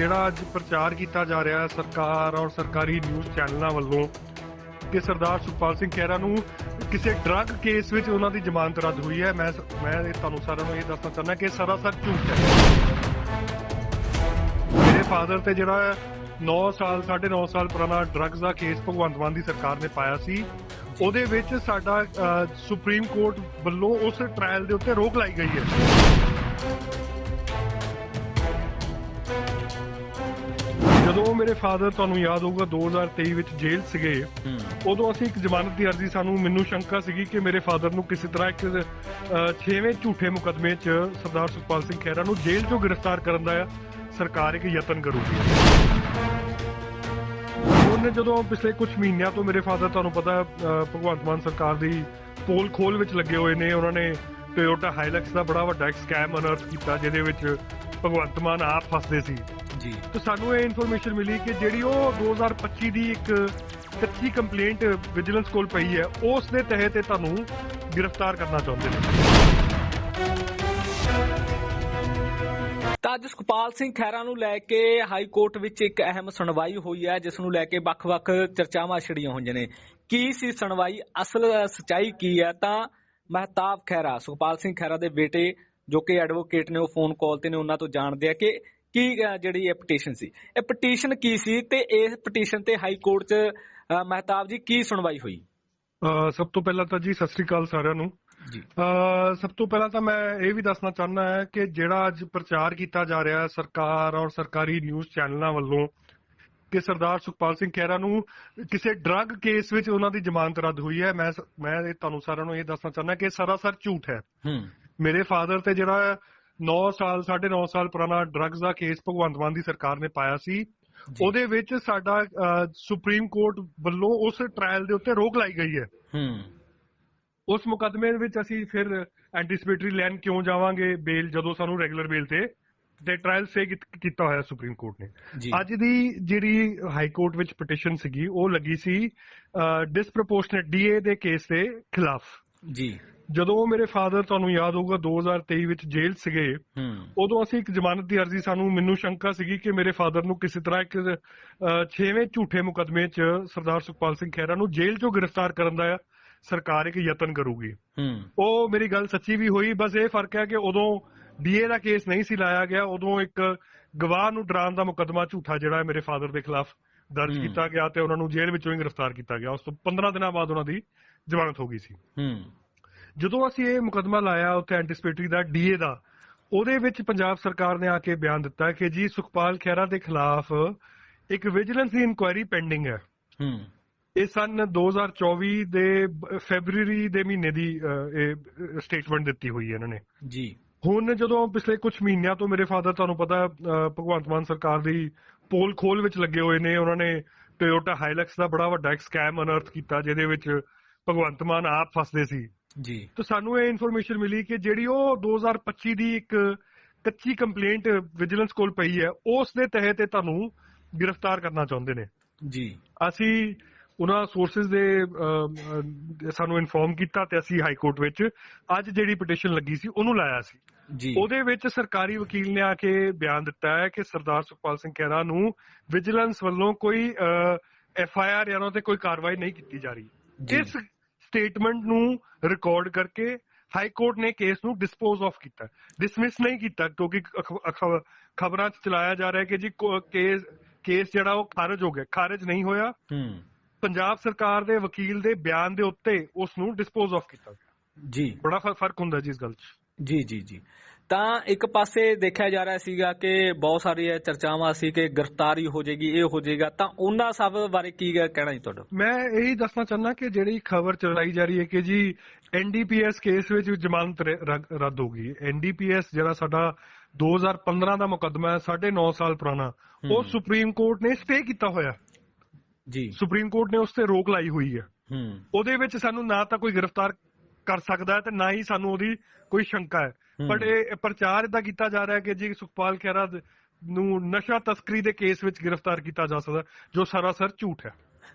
ਜਿਹੜਾ ਅੱਜ ਪ੍ਰਚਾਰ ਕੀਤਾ ਜਾ ਰਿਹਾ ਹੈ ਸਰਕਾਰ ਔਰ ਸਰਕਾਰੀ ਨਿਊਜ਼ ਚੈਨਲਾਂ ਵੱਲੋਂ ਕਿ ਸਰਦਾਰ ਸੁਖਪਾਲ ਸਿੰਘ ਖਹਿਰਾ ਨੂੰ ਕਿਸੇ ਡਰੱਗ ਕੇਸ ਵਿੱਚ ਉਹਨਾਂ ਦੀ ਜ਼ਮਾਨਤ ਰੱਦ ਹੋਈ ਹੈ। ਮੈਂ ਮੈਂ ਇਹ ਤੁਹਾਨੂੰ ਸਾਰਿਆਂ ਨੂੰ ਇਹ ਦੱਸਣਾ ਚਾਹੁੰਦਾ ਕਿ ਸਰਾਸਰ ਝੂਠ ਹੈ। ਮੇਰੇ ਫਾਦਰ ਤੇ ਜਿਹੜਾ 9 ਸਾਲ 9.5 ਸਾਲ ਪੁਰਾਣਾ ਡਰੱਗਸ ਦਾ ਕੇਸ ਭਗਵੰਤ ਮਾਨ ਦੀ ਸਰਕਾਰ ਨੇ ਪਾਇਆ ਸੀ। ਉਹਦੇ ਵਿੱਚ ਸਾਡਾ ਸੁਪਰੀਮ ਕੋਰਟ ਵੱਲੋਂ ਉਸ ਟ੍ਰਾਇਲ ਦੇ ਉੱਤੇ ਰੋਕ ਲਾਈ ਗਈ ਹੈ। ਜਦੋਂ ਮੇਰੇ ਫਾਦਰ ਤੁਹਾਨੂੰ ਯਾਦ ਹੋਊਗਾ 2023 ਵਿੱਚ ਜੇਲ੍ਹ ਸੀਗੇ। ਉਦੋਂ ਅਸੀਂ ਇੱਕ ਜ਼ਮਾਨਤ ਦੀ ਅਰਜ਼ੀ ਸਾਨੂੰ ਮੈਨੂੰ ਸ਼ੰਕਾ ਸੀਗੀ ਕਿ ਮੇਰੇ ਫਾਦਰ ਨੂੰ ਕਿਸੇ ਤਰ੍ਹਾਂ ਇੱਕ 6ਵੇਂ ਝੂਠੇ ਮੁਕਦਮੇ 'ਚ ਸਰਦਾਰ ਸੁਖਪਾਲ ਸਿੰਘ ਖਹਿਰਾ ਨੂੰ ਜੇਲ੍ਹ 'ਚੋਂ ਗ੍ਰਿਫਤਾਰ ਕਰਨ ਦਾ ਸਰਕਾਰ ਇੱਕ ਯਤਨ ਕਰੂਗੀ। ਉਹਨੇ ਜਦੋਂ ਪਿਛਲੇ ਕੁਝ ਮਹੀਨਿਆਂ ਤੋਂ ਮੇਰੇ ਫਾਦਰ ਤੁਹਾਨੂੰ ਪਤਾ ਭਗਵੰਤ ਮਾਨ ਸਰਕਾਰ ਦੀ ਪੋਲ ਖੋਲ ਵਿੱਚ ਲੱਗੇ ਹੋਏ ਨੇ। ਉਹਨਾਂ ਨੇ ਟੋਯੋਟਾ ਹਾਈਲੈਕਸ ਦਾ ਬੜਾ ਵੱਡਾ ਸਕੈਮ ਅਨਰਥ ਕੀਤਾ ਜਿਹਦੇ ਵਿੱਚ ਭਗਵੰਤ ਮਾਨ ਆਪ ਫਸਦੇ ਸੀ। ਜੀ ਤੇ ਸਾਨੂੰ ਇਹ ਇਨਫੋਰਮੇਸ਼ਨ ਮਿਲੀ ਕਿ ਜਿਹੜੀ ਉਹ 2025 ਦੀ ਇੱਕ ਕੱਚੀ ਕੰਪਲੇਂਟ ਵਿਜੀਲੈਂਸ ਕੋਲ ਪਈ ਹੈ ਉਸ ਦੇ ਤਹਿਤ ਇਹ ਤੁਹਾਨੂੰ ਗ੍ਰਿਫਤਾਰ ਕਰਨਾ ਚਾਹੁੰਦੇ ਨੇ। ਤਾਂ ਅੱਜ ਸੁਖਪਾਲ ਸਿੰਘ ਖਹਿਰਾ ਨੂੰ ਲੈ ਕੇ ਹਾਈ ਕੋਰਟ ਵਿੱਚ ਇੱਕ ਅਹਿਮ ਸੁਣਵਾਈ ਹੋਈ ਹੈ ਜਿਸ ਨੂੰ ਲੈ ਕੇ ਵੱਖ-ਵੱਖ ਚਰਚਾਵਾਂ ਛਿੜੀਆਂ ਹੋਈਆਂ ਨੇ। ਕੀ ਸੀ ਸੁਣਵਾਈ? ਅਸਲ ਸਚਾਈ ਕੀ ਹੈ? ਤਾਂ ਮਹਿਤਾਬ ਖਹਿਰਾ ਸੁਖਪਾਲ ਸਿੰਘ ਖਹਿਰਾ ਦੇ ਬੇਟੇ ਜੋ ਕਿ ਐਡਵੋਕੇਟ ਨੇ ਉਹ ਫੋਨ ਕਾਲ ਤੇ ਨੇ ਉਹਨਾਂ ਤੋਂ ਜਾਣਦੇ ਆ ਕਿ ਕੀ ਜਿਹੜੀ ਇਹ ਪਟੀਸ਼ਨ ਸੀ? ਇਹ ਪਟੀਸ਼ਨ ਕੀ ਸੀ ਤੇ ਇਸ ਪਟੀਸ਼ਨ ਤੇ ਹਾਈ ਕੋਰਟ 'ਚ ਮਹਿਤਾਬ ਜੀ ਕੀ ਸੁਣਵਾਈ ਹੋਈ? ਸਭ ਤੋਂ ਪਹਿਲਾਂ ਤਾਂ ਜੀ ਸਤਿ ਸ੍ਰੀ ਅਕਾਲ ਸਾਰਿਆਂ ਨੂੰ। ਜੀ। ਸਭ ਤੋਂ ਪਹਿਲਾਂ ਤਾਂ ਮੈਂ ਇਹ ਵੀ ਦੱਸਣਾ ਚਾਹੁੰਦਾ ਹਾਂ ਕਿ ਜਿਹੜਾ ਅੱਜ ਪ੍ਰਚਾਰ ਕੀਤਾ ਜਾ ਰਿਹਾ ਹੈ ਸਰਕਾਰ ਔਰ ਸਰਕਾਰੀ ਨਿਊਜ਼ ਚੈਨਲਾਂ ਵੱਲੋਂ ਕਿ ਸਰਦਾਰ ਸੁਖਪਾਲ ਸਿੰਘ ਖਹਿਰਾ ਨੂੰ ਕਿਸੇ ਡਰੱਗ ਕੇਸ ਵਿੱਚ ਉਹਨਾਂ ਦੀ ਜ਼ਮਾਨਤ ਰੱਦ ਹੋਈ ਹੈ ਮੈਂ ਮੈਂ ਤੁਹਾਨੂੰ ਸਾਰਿਆਂ ਨੂੰ ਇਹ ਦੱਸਣਾ ਚਾਹੁੰਦਾ ਕਿ ਸਰਾਸਰ ਝੂਠ ਹੈ। ਹੂੰ। ਮੇਰੇ ਫਾਦਰ ਤੇ ਜਿਹੜਾ 9 ਸਾਲ 9.5 ਸਾਲ ਪੁਰਾਣਾ ਡਰੱਗਸ ਦਾ ਕੇਸ ਭਗਵੰਤ ਮਾਨ ਦੀ ਸਰਕਾਰ ਨੇ ਪਾਇਆ ਸੀ। ਉਹਦੇ ਵਿੱਚ ਸਾਡਾ ਸੁਪਰੀਮ ਕੋਰਟ ਵੱਲੋਂ ਉਸ ਟ੍ਰਾਇਲ ਦੇ ਉੱਤੇ ਰੋਕ ਲਾਈ ਗਈ ਹੈ। ਹੂੰ। ਉਸ ਮੁਕੱਦਮੇ ਵਿੱਚ ਅਸੀਂ ਫਿਰ ਐਂਟੀਸਪੇਟਰੀ ਲੈਣ ਕਿਉਂ ਜਾਵਾਂਗੇ ਬੇਲ ਜਦੋਂ ਸਾਨੂੰ ਰੈਗੂਲਰ ਬੇਲ ਤੇ ਤੇ ਟ੍ਰਾਇਲ ਸੇ ਕੀਤਾ ਹੋਇਆ ਸੁਪਰੀਮ ਕੋਰਟ ਨੇ। ਅੱਜ ਦੀ ਜਿਹੜੀ ਹਾਈ ਕੋਰਟ ਵਿੱਚ ਪਟੀਸ਼ਨ ਸੀਗੀ ਉਹ ਲੱਗੀ ਸੀ ਡਿਸਪ੍ਰੋਪੋਰਸ਼ਨੇਟ ਡੀਏ ਦੇ ਕੇਸ ਦੇ ਖਿਲਾਫ। ਜੀ। ਜਦੋਂ ਮੇਰੇ ਫਾਦਰ ਤੁਹਾਨੂੰ ਯਾਦ ਹੋਊਗਾ 2023 ਵਿੱਚ ਜੇਲ੍ਹ ਸੀਗੇ ਉਦੋਂ ਅਸੀਂ ਇੱਕ ਜ਼ਮਾਨਤ ਦੀ ਅਰਜ਼ੀ ਸਾਨੂੰ ਮੈਨੂੰ ਸ਼ੰਕਾ ਸੀਗੀ ਕਿ ਮੇਰੇ ਫਾਦਰ ਨੂੰ ਕਿਸੇ ਤਰ੍ਹਾਂ ਇੱਕ 6ਵੇਂ ਝੂਠੇ ਮੁਕਦਮੇ 'ਚ ਸਰਦਾਰ ਸੁਖਪਾਲ ਸਿੰਘ ਖਹਿਰਾ ਨੂੰ ਜੇਲ੍ਹ 'ਚੋਂ ਗ੍ਰਿਫਤਾਰ ਕਰਨ ਦਾ ਸਰਕਾਰ ਇੱਕ ਯਤਨ ਕਰੂਗੀ। ਉਹ ਮੇਰੀ ਗੱਲ ਸੱਚੀ ਵੀ ਹੋਈ ਬਸ ਇਹ ਫ਼ਰਕ ਹੈ ਕਿ ਉਦੋਂ ਡੀਏ ਦਾ ਕੇਸ ਨਹੀਂ ਸੀ ਲਾਇਆ ਗਿਆ ਉਦੋਂ ਇੱਕ ਗਵਾਹ ਨੂੰ ਡਰਾਉਣ ਦਾ ਮੁਕਦਮਾ ਝੂਠਾ ਜਿਹੜਾ ਹੈ ਮੇਰੇ ਫਾਦਰ ਦੇ ਖਿਲਾਫ ਦਰਜ। ਕੀਤਾ ਗਿਆ ਤੇ ਉਹਨਾਂ ਨੂੰ ਜੇਲ੍ਹ ਵਿੱਚੋਂ ਹੀ ਗ੍ਰਿਫਤਾਰ ਕੀਤਾ ਗਿਆ। ਉਸ ਤੋਂ 15 ਦਿਨਾਂ ਬਾਅਦ ਉਹਨਾਂ ਦੀ ਜ਼ਮਾਨਤ ਹੋ ਗਈ ਸੀ। ਹੂੰ। ਜਦੋਂ ਅਸੀਂ ਇਹ ਮੁਕਦਮਾ ਲਾਇਆ ਉੱਥੇ ਐਂਟੀਸਪੇਟਰੀ ਦਾ ਡੀਏ ਦਾ ਉਹਦੇ ਵਿੱਚ ਪੰਜਾਬ ਸਰਕਾਰ ਨੇ ਆ ਕੇ ਬਿਆਨ ਦਿੱਤਾ ਕਿ ਜੀ ਸੁਖਪਾਲ ਖਹਿਰਾ ਦੇ ਖਿਲਾਫ ਇੱਕ ਵਿਜੀਲੈਂਸ ਦੀ ਇਨਕੁਆਇਰੀ ਪੈਂਡਿੰਗ ਹੈ। ਹੂੰ। ਇਹ ਸਨ 2024 ਦੇ ਫੈਬਰੂਅਰੀ ਦੇ ਮਹੀਨੇ ਦੀ ਇਹ ਸਟੇਟਮੈਂਟ ਦਿੱਤੀ ਹੋਈ ਹੈ ਇਹਨਾਂ ਨੇ। ਜੀ। ਹੁਣ ਜਦੋਂ ਪਿਛਲੇ ਕੁਝ ਮਹੀਨਿਆਂ ਤੋਂ ਮੇਰੇ ਫਾਦਰ ਤੁਹਾਨੂੰ ਪਤਾ ਭਗਵੰਤ ਮਾਨ ਸਰਕਾਰ ਦੀ ਪੋਲ ਖੋਲ ਵਿੱਚ ਲੱਗੇ ਹੋਏ ਨੇ ਉਹਨਾਂ ਨੇ ਟੋਯੋਟਾ ਹਾਈਲੈਕਸ ਦਾ ਬੜਾ ਵੱਡਾ ਇੱਕ ਸਕੈਮ ਅਨਰਥ ਕੀਤਾ ਜਿਹਦੇ ਵਿੱਚ ਭਗਵੰਤ ਮਾਨ ਆਪ ਫਸਦੇ ਸੀ। ਜੀ। ਤੇ ਸਾਨੂੰ ਇਹ ਇਨਫੋਰਮੇਸ਼ਨ ਮਿਲੀ ਕਿ ਜਿਹੜੀ ਉਹ 2025 ਦੀ ਇੱਕ ਕੱਚੀ ਕੰਪਲੇਂਟ ਵਿਜੀਲੈਂਸ ਕੋਲ ਪਈ ਹੈ ਉਸ ਦੇ ਤਹਿਤ ਇਹ ਤੁਹਾਨੂੰ ਗ੍ਰਿਫਤਾਰ ਕਰਨਾ ਚਾਹੁੰਦੇ ਨੇ। ਜੀ। ਅਸੀਂ ਉਹਨਾਂ ਸੋਰਸਸ ਦੇ ਸਾਨੂੰ ਇਨਫੋਰਮ ਕੀਤਾ ਤੇ ਅਸੀਂ ਹਾਈ ਕੋਰਟ ਵਿੱਚ ਅੱਜ ਜਿਹੜੀ ਪਟੀਸ਼ਨ ਲੱਗੀ ਸੀ ਉਹਨੂੰ ਲਾਇਆ ਸੀ। ਜੀ। ਉਹਦੇ ਵਿੱਚ ਸਰਕਾਰੀ ਵਕੀਲ ਨੇ ਆ ਕੇ ਬਿਆਨ ਦਿੱਤਾ ਹੈ ਕਿ ਸਰਦਾਰ ਸੁਖਪਾਲ ਸਿੰਘ ਖਹਿਰਾ ਨੂੰ ਵਿਜੀਲੈਂਸ ਵੱਲੋਂ ਕੋਈ ਐਫ ਆਈ ਆਰ ਜਾਂ ਤੇ ਕੋਈ ਕਾਰਵਾਈ ਨਹੀਂ ਕੀਤੀ ਜਾ ਰਹੀ। ਇਸ ਸਟੇਟਮੈਂਟ ਨੂੰ ਰਿਕਾਰਡ ਕਰਕੇ ਹਾਈ ਕੋਰਟ ਨੇ ਕੇਸ ਨੂੰ ਡਿਸਪੋਜ਼ ਆਫ ਕੀਤਾ। ਡਿਸਮਿਸ ਨਹੀਂ ਕੀਤਾ ਕਿਉਂਕਿ ਖਬਰਾਂ 'ਚ ਚਲਾਇਆ ਜਾ ਰਿਹਾ ਹੈ ਕਿ ਜੀ ਕੇਸ ਕੇਸ ਜਿਹੜਾ ਉਹ ਖਾਰਜ ਹੋ ਗਿਆ। ਖਾਰਜ ਨਹੀਂ ਹੋਇਆ। ਹੂੰ। ਪੰਜਾਬ ਸਰਕਾਰ ਦੇ ਵਕੀਲ ਦੇ ਬਿਆਨ ਦੇ ਉੱਤੇ ਉਸ ਨੂੰ ਡਿਸਪੋਜ਼ ਆਫ ਕੀਤਾ ਗਿਆ। ਜੀ। ਬੜਾ ਫ਼ਰਕ ਹੁੰਦਾ ਜੀ ਇਸ ਗੱਲ 'ਚ। ਜੀ ਜੀ ਜੀ। ਤਾਂ ਇੱਕ ਪਾਸੇ ਦੇਖਿਆ ਜਾ ਰਿਹਾ ਸੀਗਾ ਕਿ ਬਹੁਤ ਸਾਰੀਆਂ ਚਰਚਾਵਾਂ ਸੀ ਕਿ ਗ੍ਰਿਫਤਾਰੀ ਹੋ ਜਾਏਗੀ ਇਹ ਹੋ ਜਾਏਗਾ ਤਾਂ ਉਹਨਾਂ ਸਭ ਬਾਰੇ ਕੀ ਕਹਿਣਾ ਜੀ ਤੁਹਾਡਾ? ਮੈਂ ਇਹੀ ਦੱਸਣਾ ਚਾਹੁੰਦਾ ਕਿ ਜਿਹੜੀ ਖਬਰ ਚਲਾਈ ਜਾ ਰਹੀ ਹੈ ਕਿ ਜੀ ਐਨਡੀਪੀਐਸ ਕੇਸ ਵਿੱਚ ਜ਼ਮਾਨਤ ਰੱਦ ਹੋ ਗਈ। ਐਨਡੀਪੀਐਸ ਜਿਹੜਾ ਸਾਡਾ 2015 ਦਾ ਮੁਕੱਦਮਾ ਹੈ 9.5 ਸਾਲ ਪੁਰਾਣਾ ਉਹ। ਸੁਪਰੀਮ ਕੋਰਟ ਨੇ ਸਟੇ ਕੀਤਾ ਹੋਇਆ। ਜੀ। ਸੁਪਰੀਮ ਕੋਰਟ ਨੇ ਉਸ ਤੇ ਰੋਕ ਲਾਈ ਹੋਈ ਹੈ। ਹੂੰ। ਉਹਦੇ ਵਿੱਚ ਸਾਨੂੰ ਨਾ ਤਾਂ ਕੋਈ ਗ੍ਰਿਫਤਾਰ ਕਰ ਸਕਦਾ ਹੈ ਤੇ ਨਾ ਹੀ ਸਾਨੂੰ ਉਹਦੀ ਕੋਈ ਸ਼ੰਕਾ ਹੂੰ। ਬਟ ਇਹ ਪ੍ਰਚਾਰ ਇਦਾਂ ਕੀਤਾ ਜਾ ਰਿਹਾ ਕਿ ਜੀ ਸੁਖਪਾਲ ਖਹਿਰਾ ਨੂੰ ਨਸ਼ਾ ਤਸਕਰੀ ਦੇ ਕੇਸ ਵਿੱਚ ਗ੍ਰਿਫਤਾਰ ਕੀਤਾ ਜਾ ਸਕਦਾ ਜੋ ਸਰਾਸਰ ਝੂਠ ਹੈ।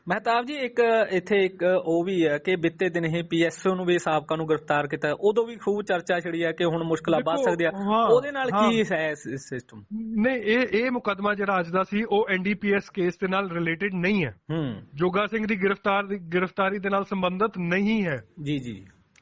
ਮਹਿਤਾਬ ਜੀ ਇੱਕ ਇੱਥੇ ਇੱਕ ਉਹ ਵੀ ਹੈ ਕਿ ਬੀਤੇ ਦਿਨ ਹੀ ਪੀਐਸਓ ਨੂੰ ਵੀ ਸਾਬਕਾ ਨੂੰ ਗ੍ਰਿਫਤਾਰ ਕੀਤਾ ਉਦੋਂ ਵੀ ਖੂਬ ਚਰਚਾ ਛਿੜੀ ਹੈ ਕਿ ਹੁਣ ਮੁਸ਼ਕਲਾਂ ਵੱਧ ਸਕਦੀਆਂ। ਉਹਦੇ ਨਾਲ। ਕੀ ਹੈ ਸਿਸਟਮ ਨਹੀਂ ਇਹ ਇਹ ਮੁਕਦਮਾ ਜਿਹੜਾ ਅੱਜ ਦਾ ਸੀ ਉਹ ਐਨਡੀਪੀਐਸ ਕੇਸ ਦੇ ਨਾਲ ਰਿਲੇਟਡ ਨਹੀਂ ਹੈ। ਹੂੰ। ਜੋਗਾ ਸਿੰਘ ਦੀ ਗ੍ਰਿਫਤਾਰ ਦੀ ਗ੍ਰਿਫਤਾਰੀ ਦੇ ਨਾਲ ਸੰਬੰਧਿਤ ਨਹੀਂ ਹੈ। ਜੀ ਜੀ।